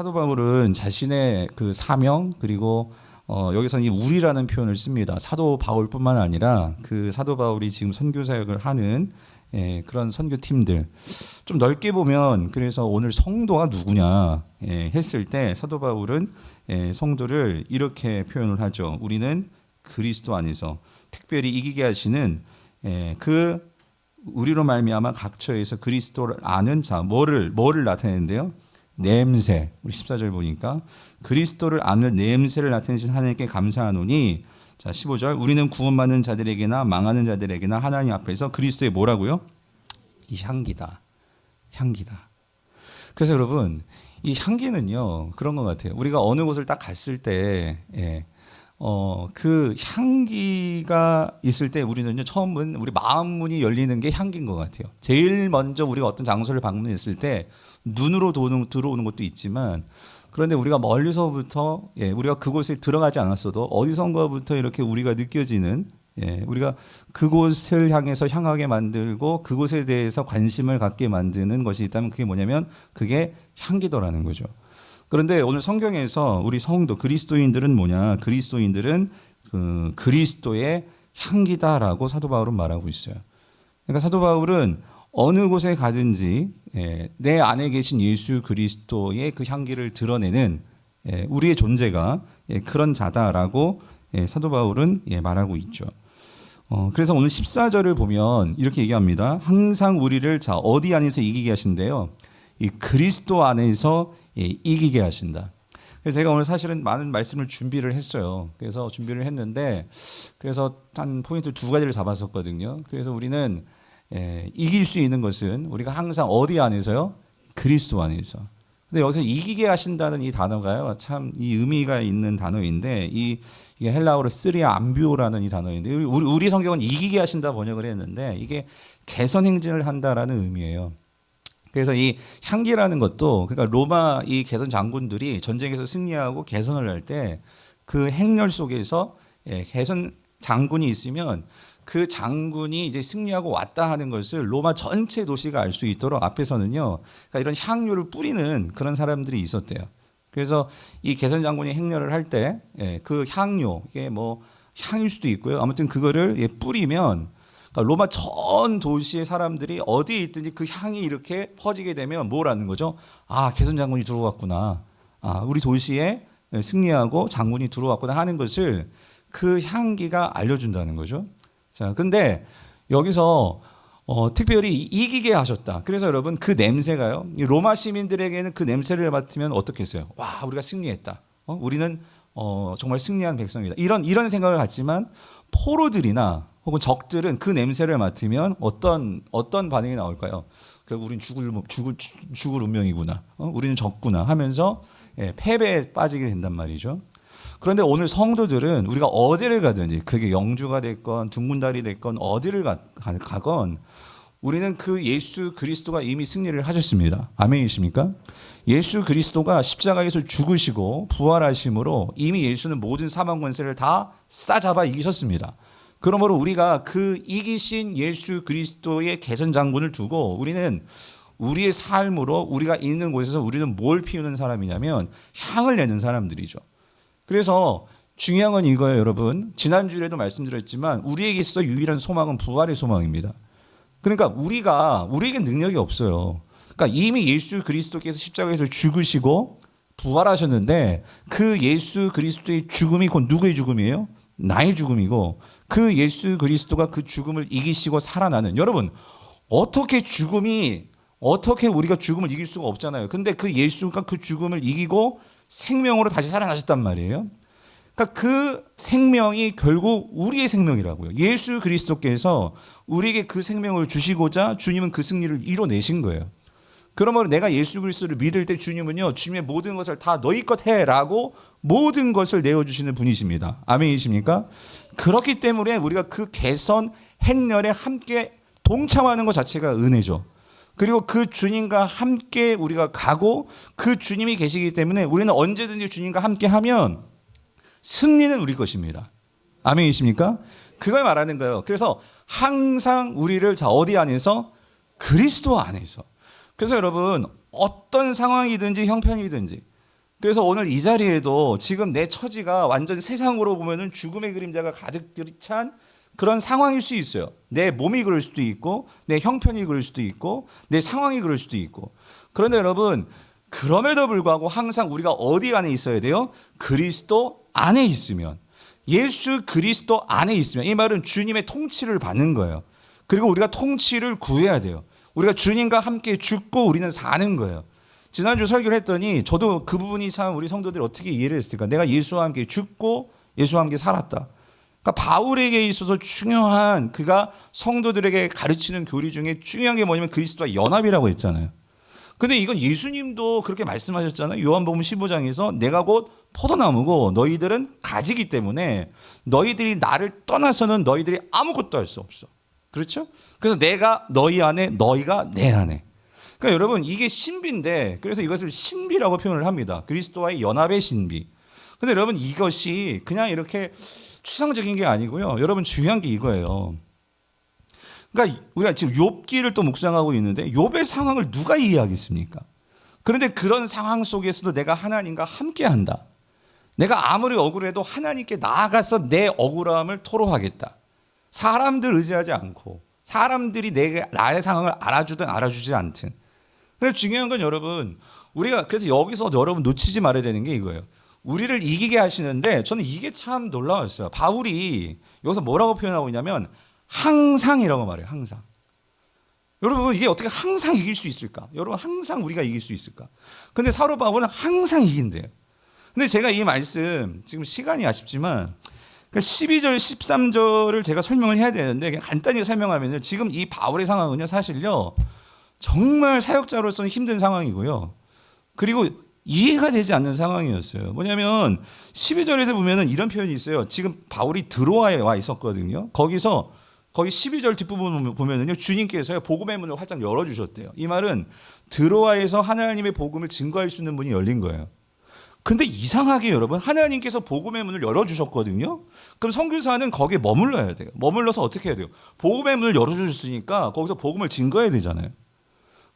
사도 바울은 자신의 그 사명 그리고 어, 여기서는 이 우리라는 표현을 씁니다. 사도 바울뿐만 아니라 그 사도 바울이 지금 선교 사역을 하는 예, 그런 선교 팀들 좀 넓게 보면 그래서 오늘 성도가 누구냐 예, 했을 때 사도 바울은 예, 성도를 이렇게 표현을 하죠. 우리는 그리스도 안에서 특별히 이기게 하시는 예, 그 우리로 말미암아 각처에서 그리스도를 아는 자 뭐를 뭐를 나타내는데요. 냄새. 우리 14절 보니까 그리스도를 아는 냄새를 나타내신 하나님께 감사하노니 자 15절 우리는 구원받는 자들에게나 망하는 자들에게나 하나님 앞에서 그리스도의 뭐라고요? 이 향기다. 향기다. 그래서 여러분 이 향기는요 그런 것 같아요. 우리가 어느 곳을 딱 갔을 때 예, 어, 그 향기가 있을 때 우리는요, 처음은 우리 마음 문이 열리는 게 향기인 것 같아요. 제일 먼저 우리가 어떤 장소를 방문했을 때 눈으로 도는, 들어오는 것도 있지만 그런데 우리가 멀리서부터 예, 우리가 그곳에 들어가지 않았어도 어디선가부터 이렇게 우리가 느껴지는 예, 우리가 그곳을 향해서 향하게 만들고 그곳에 대해서 관심을 갖게 만드는 것이 있다면 그게 뭐냐면 그게 향기더라는 거죠. 그런데 오늘 성경에서 우리 성도 그리스도인들은 뭐냐? 그리스도인들은 그 그리스도의 향기다라고 사도 바울은 말하고 있어요. 그러니까 사도 바울은 어느 곳에 가든지 예, 내 안에 계신 예수 그리스도의 그 향기를 드러내는 예, 우리의 존재가 예, 그런 자다라고 예, 사도 바울은 예, 말하고 있죠. 어, 그래서 오늘 14절을 보면 이렇게 얘기합니다. 항상 우리를 자 어디 안에서 이기게 하신대요. 이 그리스도 안에서 예, 이기게 하신다. 그래서 제가 오늘 사실은 많은 말씀을 준비를 했어요. 그래서 준비를 했는데 그래서 한 포인트 두 가지를 잡았었거든요. 그래서 우리는 예, 이길 수 있는 것은 우리가 항상 어디 안에서요? 그리스도 안에서. 근데 여기서 이기게 하신다는 이 단어가요. 참 이 의미가 있는 단어인데 이 이게 헬라어로 쓰리아 암비오라는 이 단어인데 우리 우리 성경은 이기게 하신다 번역을 했는데 이게 개선 행진을 한다라는 의미예요. 그래서 이 향기라는 것도 그러니까 로마 이 개선 장군들이 전쟁에서 승리하고 개선을 할 때 그 행렬 속에서 예, 개선 장군이 있으면 그 장군이 이제 승리하고 왔다 하는 것을 로마 전체 도시가 알 수 있도록 앞에서는요. 그러니까 이런 향료를 뿌리는 그런 사람들이 있었대요. 그래서 이 개선 장군이 행렬을 할 때 그 향료 이게 뭐 향일 수도 있고요. 아무튼 그거를 예, 뿌리면 그러니까 로마 전 도시의 사람들이 어디에 있든지 그 향이 이렇게 퍼지게 되면 뭐라는 거죠? 아 개선 장군이 들어왔구나. 아 우리 도시에 승리하고 장군이 들어왔구나 하는 것을 그 향기가 알려준다는 거죠. 자, 근데 여기서 어, 특별히 이기게 하셨다. 그래서 여러분 그 냄새가요. 이 로마 시민들에게는 그 냄새를 맡으면 어떻겠어요? 와, 우리가 승리했다. 어? 우리는 어, 정말 승리한 백성이다. 이런 이런 생각을 갖지만 포로들이나 혹은 적들은 그 냄새를 맡으면 어떤 어떤 반응이 나올까요? 그 우린 죽을 죽을 죽을 운명이구나. 어? 우리는 적구나 하면서 예, 패배에 빠지게 된단 말이죠. 그런데 오늘 성도들은 우리가 어디를 가든지 그게 영주가 됐건 둥근달이 됐건 어디를 가, 가건 우리는 그 예수 그리스도가 이미 승리를 하셨습니다. 아멘이십니까? 예수 그리스도가 십자가에서 죽으시고 부활하심으로 이미 예수는 모든 사망 권세를 다 싸잡아 이기셨습니다. 그러므로 우리가 그 이기신 예수 그리스도의 개선 장군을 두고 우리는 우리의 삶으로 우리가 있는 곳에서 우리는 뭘 피우는 사람이냐면 향을 내는 사람들이죠. 그래서 중요한 건 이거예요, 여러분. 지난주에도 말씀드렸지만 우리에게 있어 유일한 소망은 부활의 소망입니다. 그러니까 우리가 우리에게 능력이 없어요. 그러니까 이미 예수 그리스도께서 십자가에서 죽으시고 부활하셨는데 그 예수 그리스도의 죽음이 곧 누구의 죽음이에요? 나의 죽음이고 그 예수 그리스도가 그 죽음을 이기시고 살아나는 여러분 어떻게 죽음이 어떻게 우리가 죽음을 이길 수가 없잖아요. 근데 그 예수가 그 죽음을 이기고 생명으로 다시 살아나셨단 말이에요. 그러니까 그 생명이 결국 우리의 생명이라고요. 예수 그리스도께서 우리에게 그 생명을 주시고자 주님은 그 승리를 이뤄내신 거예요. 그러므로 내가 예수 그리스도를 믿을 때 주님은요, 주님의 모든 것을 다 너희 것 해라고 모든 것을 내어주시는 분이십니다. 아멘이십니까? 그렇기 때문에 우리가 그 개선 행렬에 함께 동참하는 것 자체가 은혜죠. 그리고 그 주님과 함께 우리가 가고 그 주님이 계시기 때문에 우리는 언제든지 주님과 함께 하면 승리는 우리 것입니다. 아멘이십니까? 그걸 말하는 거예요. 그래서 항상 우리를 자 어디 안에서 그리스도 안에서. 그래서 여러분 어떤 상황이든지 형편이든지 그래서 오늘 이 자리에도 지금 내 처지가 완전 세상으로 보면은 죽음의 그림자가 가득 찬 그런 상황일 수 있어요. 내 몸이 그럴 수도 있고, 내 형편이 그럴 수도 있고, 내 상황이 그럴 수도 있고. 그런데 여러분, 그럼에도 불구하고 항상 우리가 어디 안에 있어야 돼요? 그리스도 안에 있으면. 예수 그리스도 안에 있으면. 이 말은 주님의 통치를 받는 거예요. 그리고 우리가 통치를 구해야 돼요. 우리가 주님과 함께 죽고 우리는 사는 거예요. 지난주 설교를 했더니 저도 그 부분이 참 우리 성도들이 어떻게 이해를 했을까? 내가 예수와 함께 죽고 예수와 함께 살았다. 그러니까 바울에게 있어서 중요한 그가 성도들에게 가르치는 교리 중에 중요한 게 뭐냐면 그리스도와 연합이라고 했잖아요. 근데 이건 예수님도 그렇게 말씀하셨잖아요. 요한복음 15장에서 내가 곧 포도나무고 너희들은 가지기 때문에 너희들이 나를 떠나서는 너희들이 아무것도 할 수 없어. 그렇죠? 그래서 내가 너희 안에 너희가 내 안에. 그러니까 여러분 이게 신비인데 그래서 이것을 신비라고 표현을 합니다. 그리스도와의 연합의 신비. 근데 여러분 이것이 그냥 이렇게 추상적인 게 아니고요. 여러분 중요한 게 이거예요. 그러니까 우리가 지금 욥기를 또 묵상하고 있는데 욥의 상황을 누가 이해하겠습니까? 그런데 그런 상황 속에서도 내가 하나님과 함께 한다. 내가 아무리 억울해도 하나님께 나아가서 내 억울함을 토로하겠다. 사람들 의지하지 않고 사람들이 내 나의 상황을 알아주든 알아주지 않든. 근데 중요한 건 여러분 우리가 그래서 여기서 여러분 놓치지 말아야 되는 게 이거예요. 우리를 이기게 하시는데 저는 이게 참 놀라웠어요. 바울이 여기서 뭐라고 표현하고 있냐면 항상이라고 말해요. 항상. 여러분 이게 어떻게 항상 이길 수 있을까? 여러분 항상 우리가 이길 수 있을까? 근데 사도 바울은 항상 이긴대요. 근데 제가 이 말씀 지금 시간이 아쉽지만 그러니까 12절, 13절을 제가 설명을 해야 되는데 간단히 설명하면은 지금 이 바울의 상황은요 사실요 정말 사역자로서는 힘든 상황이고요. 그리고 이해가 되지 않는 상황이었어요. 뭐냐면 12절에서 보면은 이런 표현이 있어요. 지금 바울이 드로아에 와 있었거든요. 거기서 거기 12절 뒷부분 보면은요. 주님께서요. 복음의 문을 활짝 열어 주셨대요. 이 말은 드로아에서 하나님의 복음을 증거할 수 있는 문이 열린 거예요. 근데 이상하게 여러분 하나님께서 복음의 문을 열어 주셨거든요. 그럼 선교사는 거기에 머물러야 돼요. 머물러서 어떻게 해야 돼요? 복음의 문을 열어 주셨으니까 거기서 복음을 증거해야 되잖아요.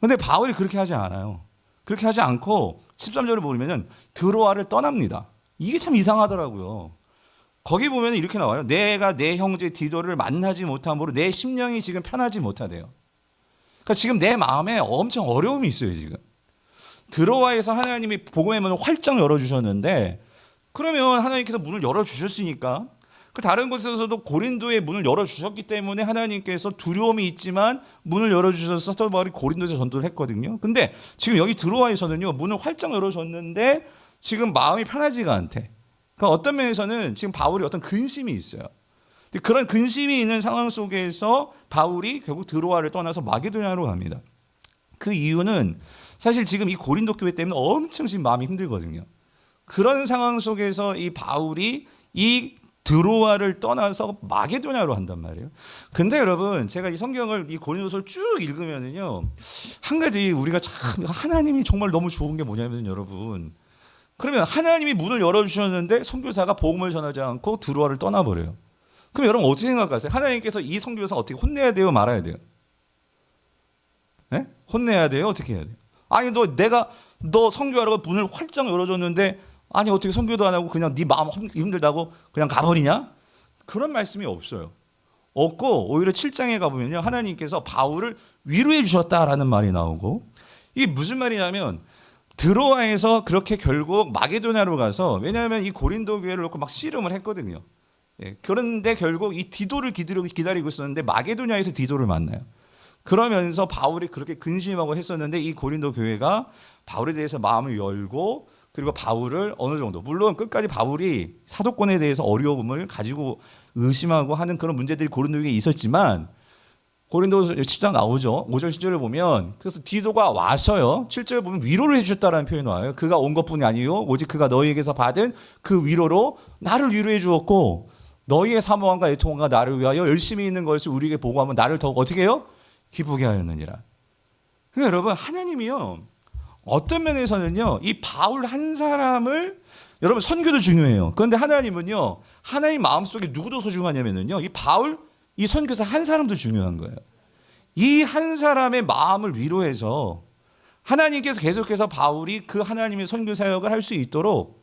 근데 바울이 그렇게 하지 않아요. 그렇게 하지 않고 13절을 보면은 드로아를 떠납니다. 이게 참 이상하더라고요. 거기 보면 이렇게 나와요. 내가 내 형제 디도를 만나지 못함으로 내 심령이 지금 편하지 못하대요. 그러니까 지금 내 마음에 엄청 어려움이 있어요, 지금. 드로아에서 하나님이 복음의 문을 활짝 열어 주셨는데 그러면 하나님께서 문을 열어 주셨으니까 그 다른 곳에서도 고린도의 문을 열어 주셨기 때문에 하나님께서 두려움이 있지만 문을 열어 주셔서 사도 바울이 고린도에서 전도를 했거든요. 근데 지금 여기 드로아에서는요. 문을 활짝 열어 줬는데 지금 마음이 편하지가 않대. 그러니까 어떤 면에서는 지금 바울이 어떤 근심이 있어요. 그런 근심이 있는 상황 속에서 바울이 결국 드로아를 떠나서 마게도냐로 갑니다. 그 이유는 사실 지금 이 고린도 교회 때문에 엄청 지금 마음이 힘들거든요. 그런 상황 속에서 이 바울이 이 드로아를 떠나서 마게도냐로 한단 말이에요. 근데 여러분, 제가 이 성경을 이 고린도서를 쭉 읽으면은요. 한 가지 우리가 참 하나님이 정말 너무 좋은 게 뭐냐면 여러분. 그러면 하나님이 문을 열어 주셨는데 선교사가 복음을 전하지 않고 드로아를 떠나 버려요. 그럼 여러분 어떻게 생각하세요? 하나님께서 이 선교사 어떻게 혼내야 돼요, 말아야 돼요? 네? 혼내야 돼요, 어떻게 해야 돼요? 아니 너 내가 너 선교하라고 문을 활짝 열어줬는데 아니 어떻게 선교도 안 하고 그냥 네 마음 힘들다고 그냥 가버리냐? 그런 말씀이 없어요. 없고 오히려 7장에 가보면요 하나님께서 바울을 위로해 주셨다라는 말이 나오고 이게 무슨 말이냐면 드로아에서 그렇게 결국 마게도냐로 가서 왜냐하면 이 고린도 교회를 놓고 막 씨름을 했거든요. 예, 그런데 결국 이 디도를 기다리고, 있었는데 마게도냐에서 디도를 만나요. 그러면서 바울이 그렇게 근심하고 했었는데 이 고린도 교회가 바울에 대해서 마음을 열고 그리고 바울을 어느 정도 물론 끝까지 바울이 사도권에 대해서 어려움을 가지고 의심하고 하는 그런 문제들이 고린도에 있었지만 고린도 10장 나오죠. 5절 10절을 보면 그래서 디도가 와서요. 7절 보면 위로를 해 주셨다라는 표현이 나와요. 그가 온 것뿐이 아니요 오직 그가 너희에게서 받은 그 위로로 나를 위로해 주었고 너희의 사모함과 애통함과 나를 위하여 열심히 있는 것을 우리에게 보고하면 나를 더욱 어떻게 해요? 기쁘게 하였느니라. 그러니까 여러분 하나님이요. 어떤 면에서는요. 이 바울 한 사람을 여러분 선교도 중요해요. 그런데 하나님은요. 하나님 마음속에 누구도 소중하냐면요. 이 바울 이 선교사 한 사람도 중요한 거예요. 이 한 사람의 마음을 위로해서 하나님께서 계속해서 바울이 그 하나님의 선교 사역을 할 수 있도록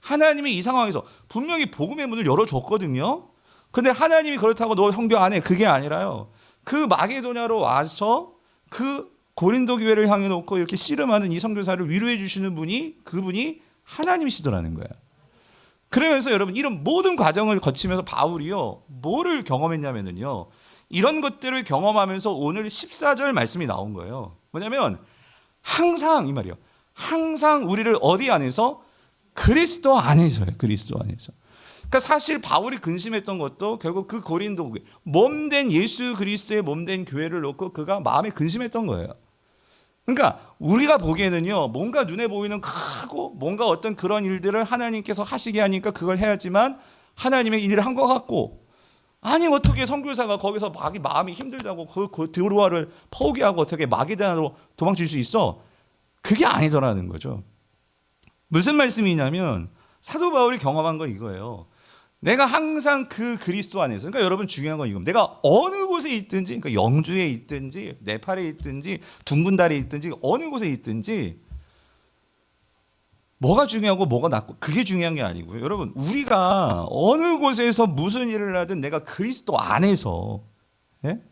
하나님이 이 상황에서 분명히 복음의 문을 열어줬거든요. 근데 하나님이 그렇다고 너 성교 안 해. 그게 아니라요. 그 마게도냐로 와서 그 고린도 교회를 향해 놓고 이렇게 씨름하는 이 선교사를 위로해 주시는 분이 그분이 하나님이시더라는 거예요. 그러면서 여러분 이런 모든 과정을 거치면서 바울이요. 뭐를 경험했냐면은요. 이런 것들을 경험하면서 오늘 14절 말씀이 나온 거예요. 뭐냐면 항상 이 말이요. 항상 우리를 어디 안에서 그리스도 안에서요. 그리스도 안에서. 그러니까 사실 바울이 근심했던 것도 결국 그 고린도 몸된 예수 그리스도의 몸된 교회를 놓고 그가 마음에 근심했던 거예요. 그러니까 우리가 보기에는요, 뭔가 눈에 보이는 크고 뭔가 어떤 그런 일들을 하나님께서 하시게 하니까 그걸 해야지만 하나님의 일을 한 것 같고, 아니 어떻게 선교사가 거기서 막이 마음이 힘들다고 그, 그 드로아를 포기하고 어떻게 마게다나로 도망칠 수 있어? 그게 아니더라는 거죠. 무슨 말씀이냐면 사도 바울이 경험한 건 이거예요. 내가 항상 그 그리스도 안에서 그러니까 여러분 중요한 건 이겁니다. 내가 어느 곳에 있든지 그러니까 영주에 있든지 네팔에 있든지 둥근 달에 있든지 어느 곳에 있든지 뭐가 중요하고 뭐가 낫고 그게 중요한 게 아니고요. 여러분 우리가 어느 곳에서 무슨 일을 하든 내가 그리스도 안에서 예?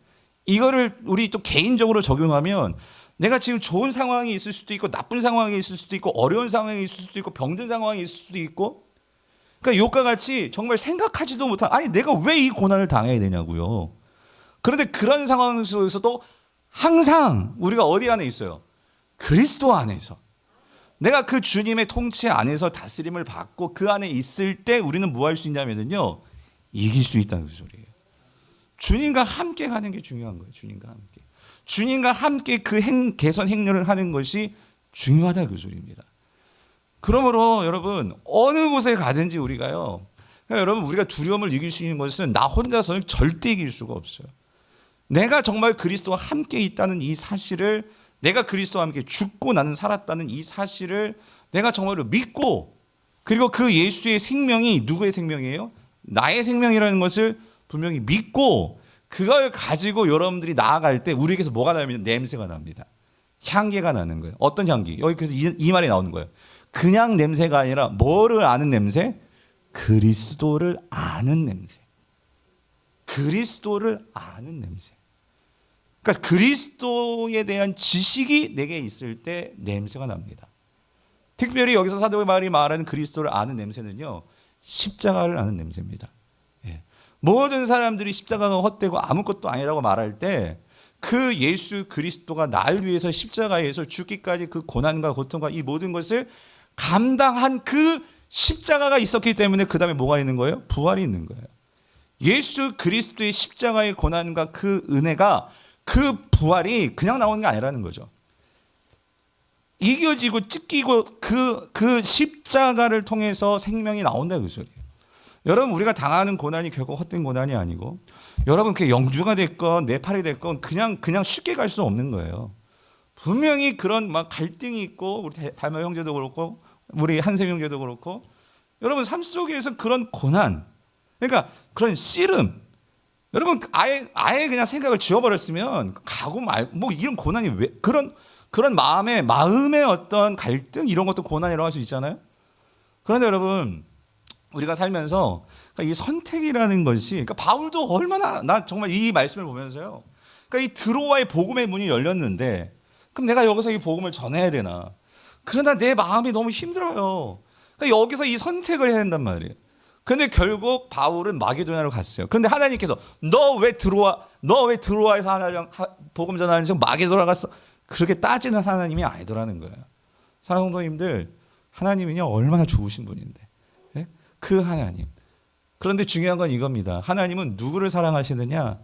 이거를 우리 또 개인적으로 적용하면 내가 지금 좋은 상황이 있을 수도 있고 나쁜 상황이 있을 수도 있고 어려운 상황이 있을 수도 있고 병든 상황이 있을 수도 있고 그러니까 욕과 같이 정말 생각하지도 못한 아니 내가 왜 이 고난을 당해야 되냐고요. 그런데 그런 상황 속에서도 항상 우리가 어디 안에 있어요? 그리스도 안에서. 내가 그 주님의 통치 안에서 다스림을 받고 그 안에 있을 때 우리는 뭐 할 수 있냐면요. 이길 수 있다는 그 소리예요. 주님과 함께 가는 게 중요한 거예요. 주님과 함께. 주님과 함께 그 행, 개선 행렬을 하는 것이 중요하다 그 소리입니다. 그러므로 여러분 어느 곳에 가든지 우리가요. 그러니까 여러분 우리가 두려움을 이길 수 있는 것은 나 혼자서는 절대 이길 수가 없어요. 내가 정말 그리스도와 함께 있다는 이 사실을 내가 그리스도와 함께 죽고 나는 살았다는 이 사실을 내가 정말로 믿고 그리고 그 예수의 생명이 누구의 생명이에요? 나의 생명이라는 것을 분명히 믿고 그걸 가지고 여러분들이 나아갈 때 우리에게서 뭐가 나면 냄새가 납니다. 향기가 나는 거예요. 어떤 향기? 여기 그래서 이, 이 말이 나오는 거예요. 그냥 냄새가 아니라 뭐를 아는 냄새? 그리스도를 아는 냄새. 그리스도를 아는 냄새. 그러니까 그리스도에 대한 지식이 내게 있을 때 냄새가 납니다. 특별히 여기서 사도 바울이 말하는 그리스도를 아는 냄새는요. 십자가를 아는 냄새입니다. 예. 모든 사람들이 십자가가 헛되고 아무것도 아니라고 말할 때 그 예수 그리스도가 날 위해서 십자가에서 죽기까지 그 고난과 고통과 이 모든 것을 감당한 그 십자가가 있었기 때문에 그 다음에 뭐가 있는 거예요? 부활이 있는 거예요. 예수 그리스도의 십자가의 고난과 그 은혜가 그 부활이 그냥 나오는 게 아니라는 거죠. 이겨지고 찢기고 그, 그 십자가를 통해서 생명이 나온다 그 소리예요. 여러분 우리가 당하는 고난이 결코 헛된 고난이 아니고 여러분 그 영주가 됐건 네팔이 됐건 그냥 그냥 쉽게 갈 수 없는 거예요. 분명히 그런 막 갈등이 있고 우리 달마 형제도 그렇고 우리 한샘 형제도 그렇고 여러분 삶 속에서 그런 고난 그러니까 그런 씨름 여러분 아예 아예 그냥 생각을 지워버렸으면 가고 말 뭐 이런 고난이 왜 그런 그런 마음의 마음의 어떤 갈등 이런 것도 고난이라고 할 수 있잖아요. 그런데 여러분 우리가 살면서 그러니까 이 선택이라는 것이 그러니까 바울도 얼마나 나 정말 이 말씀을 보면서요. 그러니까 이 드로와의 복음의 문이 열렸는데 그럼 내가 여기서 이 복음을 전해야 되나? 그러나 내 마음이 너무 힘들어요. 그러니까 여기서 이 선택을 해야 된단 말이에요. 근데 결국 바울은 마게도냐로 갔어요. 그런데 하나님께서 너 왜 들어와 너 왜 들어와서 하나님 복음 전하는 중 마게도나 갔어? 그렇게 따지는 하나님이 아니더라는 거예요. 사랑하는 성도님들 하나님은요 얼마나 좋으신 분인데 예? 그 하나님. 그런데 중요한 건 이겁니다. 하나님은 누구를 사랑하시느냐?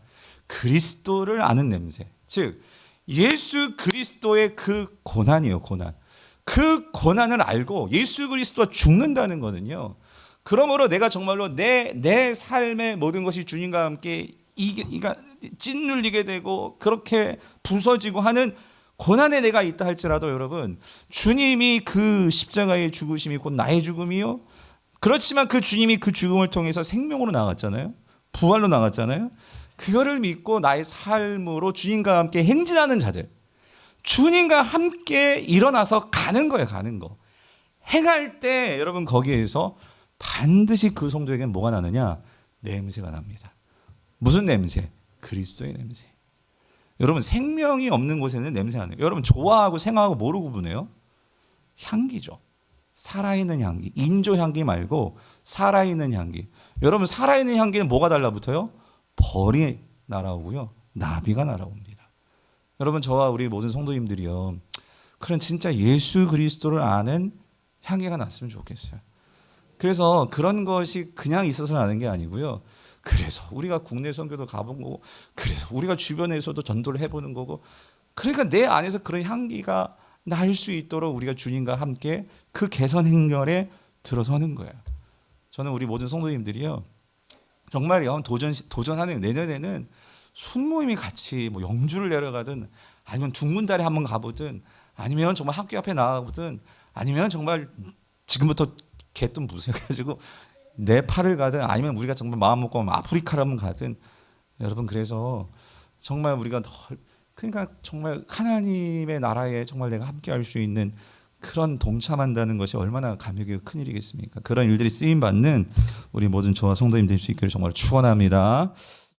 그리스도를 아는 냄새. 즉 예수 그리스도의 그 고난이요 고난. 그 고난을 알고 예수 그리스도와 죽는다는 거는요. 그러므로 내가 정말로 내, 내 삶의 모든 것이 주님과 함께 이게, 이가 찢눌리게 되고 그렇게 부서지고 하는 고난에 내가 있다 할지라도 여러분 주님이 그 십자가의 죽으심이 곧 나의 죽음이요. 그렇지만 그 주님이 그 죽음을 통해서 생명으로 나갔잖아요. 부활로 나갔잖아요. 그거를 믿고 나의 삶으로 주님과 함께 행진하는 자들. 주님과 함께 일어나서 가는 거예요, 가는 거. 행할 때 여러분 거기에서 반드시 그 성도에게는 뭐가 나느냐? 냄새가 납니다. 무슨 냄새? 그리스도의 냄새. 여러분 생명이 없는 곳에는 냄새 안 나요. 여러분 좋아하고 생각하고 뭐로 구분해요? 향기죠. 살아있는 향기. 인조 향기 말고 살아있는 향기. 여러분 살아있는 향기는 뭐가 달라붙어요? 벌이 날아오고요. 나비가 날아옵니다. 여러분 저와 우리 모든 성도님들이요. 그런 진짜 예수 그리스도를 아는 향기가 났으면 좋겠어요. 그래서 그런 것이 그냥 있어서 나는 게 아니고요. 그래서 우리가 국내 선교도 가본 거고, 그래서 우리가 주변에서도 전도를 해보는 거고, 그러니까 내 안에서 그런 향기가 날 수 있도록 우리가 주님과 함께 그 개선 행렬에 들어서는 거예요. 저는 우리 모든 성도님들이요, 정말요 도전 도전하는 내년에는 순모임이 같이 뭐 영주를 내려가든 아니면 둥문달에 한번 가보든 아니면 정말 학교 앞에 나가보든 아니면 정말 지금부터 개똥 부숴가지고 네팔을 가든 아니면 우리가 정말 마음 먹고 아프리카를 한번 가든 여러분 그래서 정말 우리가 덜 그러니까 정말 하나님의 나라에 정말 내가 함께 할 수 있는 그런 동참한다는 것이 얼마나 감격이 큰 일이겠습니까? 그런 일들이 쓰임 받는 우리 모든 저와 성도님 될 수 있기를 정말 축원합니다.